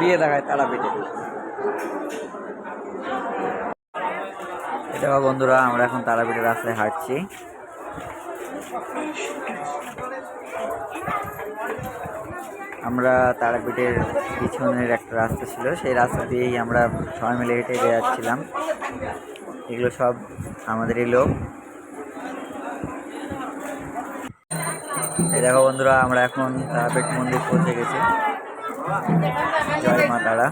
বিয়ে দেখায় তারা তারাপীঠে এটা বন্ধুরা, আমরা এখন তারাপীঠের রাস্তায় হাঁটছি। আমরা তারাপীঠের পিছনের একটা রাস্তা ছিল, সেই রাস্তা দিয়েই আমরা সবাই মিলে হেঁটে হেঁটে যাচ্ছিলাম। এগুলো সব আমাদেরই লোক। এই দেখো বন্ধুরা, আমরা এখন তারাপীঠ মন্দির পৌঁছে গেছি। জয় মা তারা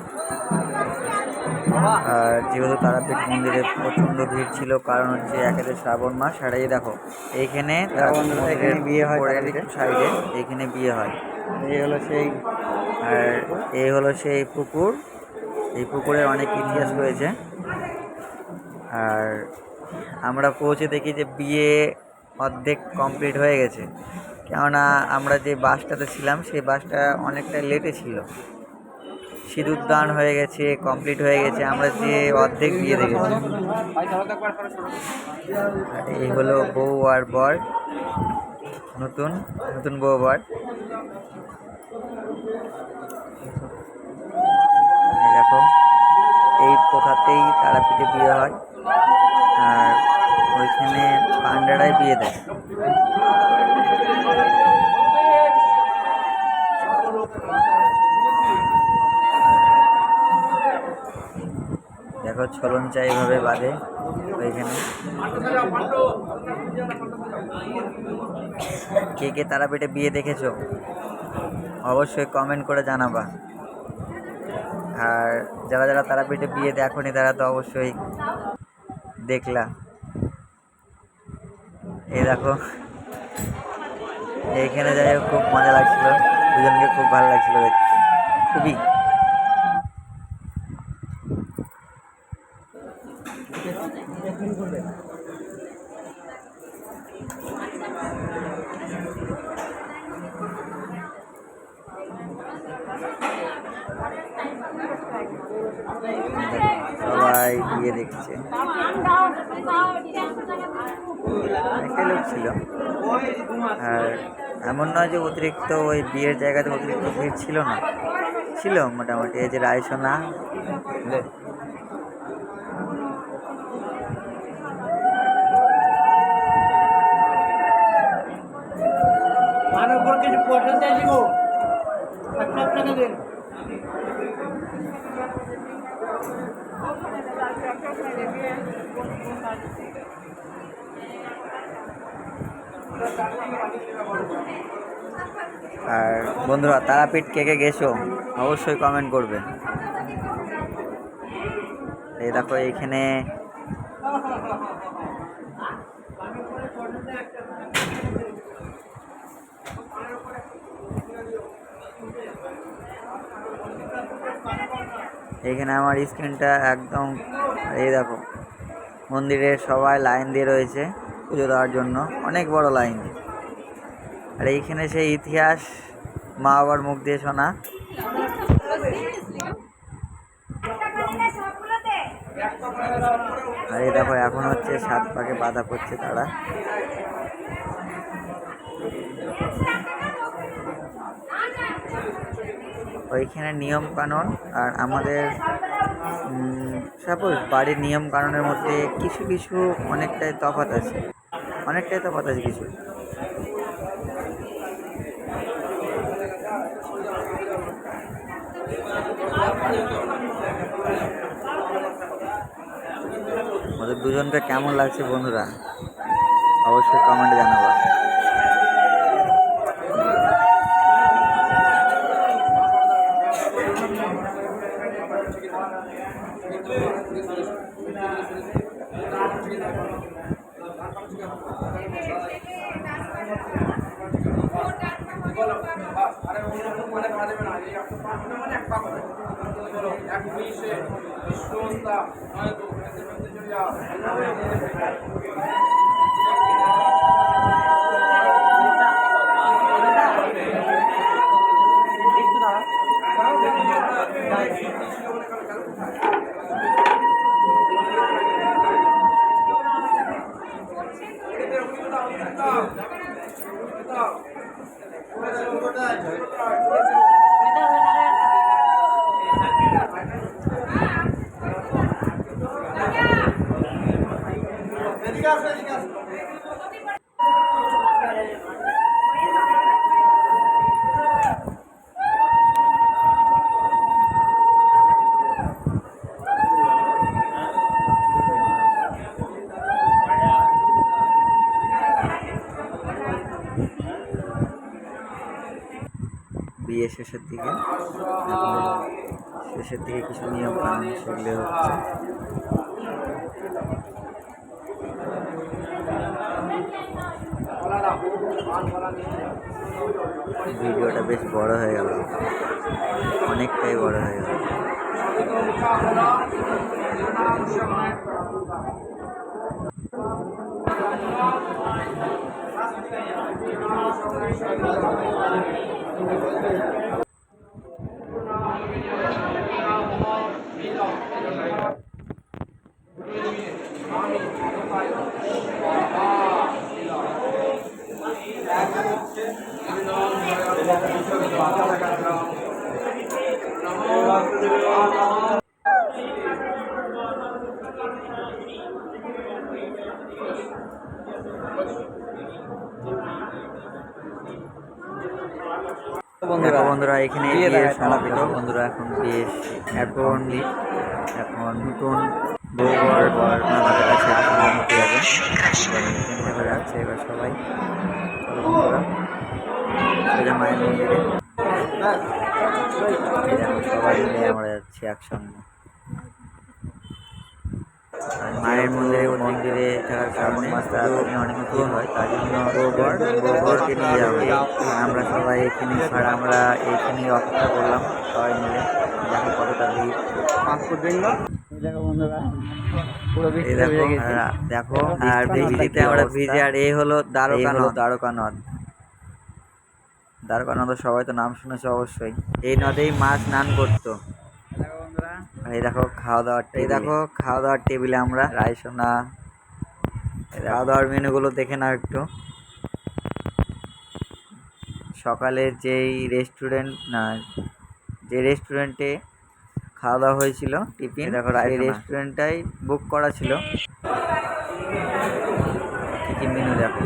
আর যেহেতু তারাপীঠ মন্দিরে প্রচণ্ড ভিড় ছিল কারণ হচ্ছে একেতে শ্রাবণ মাস। এই দেখো এইখানে বিয়ে হয় সাইডে এইখানে বিয়ে হয়। এই হলো সেই আর এই হলো সেই পুকুর। এই পুকুরের অনেক ইতিহাস রয়েছে। আর আমরা পৌঁছে দেখি যে বিয়ে অর্ধেক কমপ্লিট হয়ে গেছে। কেননা আমরা যে বাসটাতে ছিলাম, সেই বাসটা অনেকটা লেটে ছিল। সিঁদুর দান হয়ে গেছে কমপ্লিট হয়ে গেছে, আমরা যে অর্ধেক বিয়ে দেখেছি। এই হলো বউ আর বর। নতুন নতুন বউ বর। দেখো, এই প্রথাতেই তারাপীঠে বিয়ে হয়। ওইখানে পান্ডারাই বিয়ে দেয়। দেখো ছলঞ্চা এইভাবে বাঁধে ওইখানে। কে কে তারাপীঠে বিয়ে দেখেছ? অবশ্যই কমেন্ট করে জানাবা। আর যারা যারা তারাপীঠে বিয়ে দেখনি তারা তো অবশ্যই দেখলা। এই দেখো। এইখানে যাই হোক, খুব মজা লাগছিল। দুজনকে খুব ভালো লাগছিল দেখতে। খুবই। সবাই বিয়ে দেখছে। অনেকটাই লোক ছিল। আর এমন নয় যে অতিরিক্ত ওই বিয়ের জায়গাতে অতিরিক্ত ভিড় ছিল না। ছিল মোটামুটি, এই যে রায়সোনা। মানব কিছু পয়সা চাইছি গো এক লাখ টাকা দেন আর বন্ধুরা, তারাপীঠ কে কে গেছো? অবশ্যই কমেন্ট করবে। এই দেখো, এইখানে এইখানে আমার স্ক্রিনটা একদম, এই দেখো, মন্দিরে সবাই লাইন দিয়ে রয়েছে। পুজো দেওয়ার জন্য অনেক বড় লাইন। আর এইখানে সেই ইতিহাস, মা বাবার মুখ দিয়ে শোনা। আর এই দেখো, এখন হচ্ছে সাত পাকে বাধা করছে তারা। ওইখানে নিয়ম কানুন, আর আমাদের সাপোজ বাড়ির নিয়ম কানুনের মধ্যে কিছু কিছু অনেকটাই তফাৎ আছে। অনেকটাই তফাৎ আছে কিছু। ওদের দুজনকে কেমন লাগছে বন্ধুরা? অবশ্যই কমেন্টে জানাব। মানে ভাড়া দেবে না এই একটা পাঁচ মানে এক পাক হবে এক উনিশে বিশ্বস্তা হয়তো Thank you. Gracias, gracias. বিয়ে শেষের দিকে। শেষের দিকে কিছু নিয়ম কানুন সেগুলো হচ্ছে। ভিডিওটা বেশ বড় হয়ে গেল। অনেকটাই বড় হয়ে গেল। দেখো বন্ধুরা এখানে বিয়ে বন্ধুরা এখানে সমাপিত। বন্ধুরা এখন এখন এখন নতুন বউবার বর কাছে আসলে নিতে যাবে। দেখা যাচ্ছে এবার সবাই। বন্ধুরা মায়ের মন্দিরে। সবাই মিলে আমরা যাচ্ছি একসঙ্গে। মায়ের মন্দিরে মন্দিরে থাকার কারণে অনেক কিছু হয় তার জন্য গোবর গোবরকে নিয়ে যাবে আমরা সবাই এখানে আর আমরা এইখানে অপেক্ষা করলাম সবাই মিলে। দেখো কতটা ভিড়। দেখো দেখো আর বৃষ্টিতে আমরা ভিজে আর এই হলো দ্বারকা নদ দ্বারকা নদ দ্বারকা নদ সবাই তো নাম শুনেছে অবশ্যই। এই নদেই মাছ স্নান করতো। আর এই দেখো খাওয়া দাওয়ার এই দেখো খাওয়া দাওয়ার টেবিলে আমরা রায়সোনা খাওয়া দাওয়ার মেনুগুলো দেখে নাও একটু। সকালের যেই রেস্টুরেন্ট না যে রেস্টুরেন্টে খাওয়া দাওয়া হয়েছিল টিফিন দেখো সেই রেস্টুরেন্টটাই বুক করা ছিল। কী কী মেনু দেখো?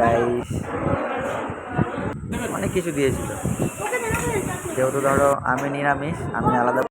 রাইস অনেক কিছু দিয়েছিল। যেহেতু ধরো আমি নিরামিষ আমি আলাদা